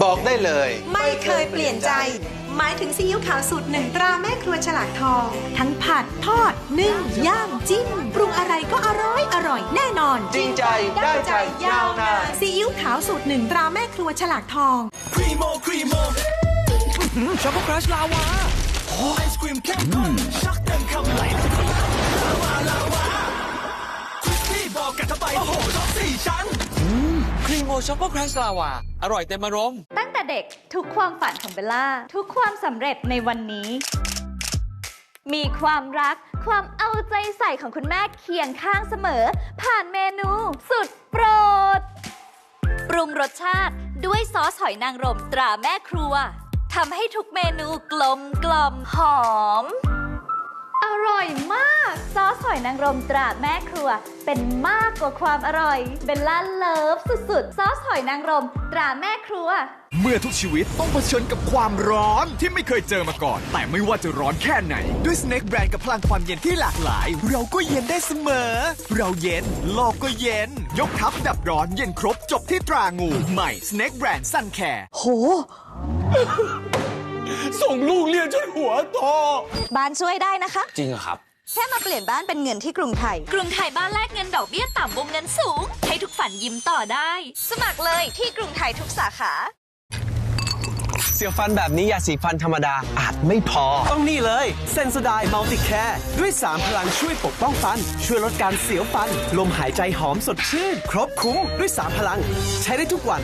บอกได้เลย ไม่เคยเปลี่ยนใจ หมายถึงซีอิ๊วขาวสูตรหนึ่งตราแม่ครัวฉลากทอง ทั้งผัดทอดนึ่งย่างจิ้มปรุงอะไรก็อร่อยอร่อยแน่นอนจริงใจได้ใจยาวนานซีอิ๊วขาวสูตรหนึ่งตราแม่ครัวฉลากทองครีโมครีโมช็อกโกครัชลาวาไอศครีมเข้มข้น มโมช็อกโกแครชลาวา อร่อยเต็มอารมณ์ ตั้งแต่เด็กทุกความฝันของเบลล่า ทุกความสำเร็จในวันนี้ มีความรักความเอาใจใส่ของคุณแม่เคียงข้างเสมอ ผ่านเมนูสุดโปรด ปรุงรสชาติด้วยซอสหอยนางรมตราแม่ครัวทำให้ทุกเมนูกลมกล่อมหอมอ ร่อยมาก ซอสหอยนางรมตราแม่ครัว เป็นมากกว่าความอร่อย เบลล่าเลิฟสุดๆ ซอสหอยนางรมตราแม่ครัว เมื่อทุกชีวิตต้องเผชิญกับความร้อนที่ไม่เคยเจอมาก่อน แต่ไม่ว่าจะร้อนแค่ไหน ด้วย Snake Brand กับพลังความเย็นที่หลากหลาย เราก็เย็นได้เสมอ เราเย็น โลกก็เย็น ยกทัพดับร้อนเย็นครบจบที่ตรางู ใหม่ Snake Brand Sun Care ส่ งลูกเรียนจนหัวโตบ้านช่วยได้นะคะ จริงเหรอครับ แค่มาเปลี่ยนบ้านเป็นเงินที่กรุงไทย กรุงไทยบ้านแลกเงินดอกเบี้ยต่ำวงเงินสูง ให้ทุกฝันยิ้มต่อได้ สมัครเลยที่กรุงไทยทุกสาขา เสียวฟันแบบนี้ยาสีฟันธรรมดาอาจไม่พอ ต้องนี่เลยเซนสไดมัลติแคร์ด้วย 3 พลังช่วยปกป้องฟัน ช่วยลดการเสียวฟัน ลมหายใจหอมสดชื่น ครบคุ้มด้วย 3 พลัง ใช้ได้ทุกวัน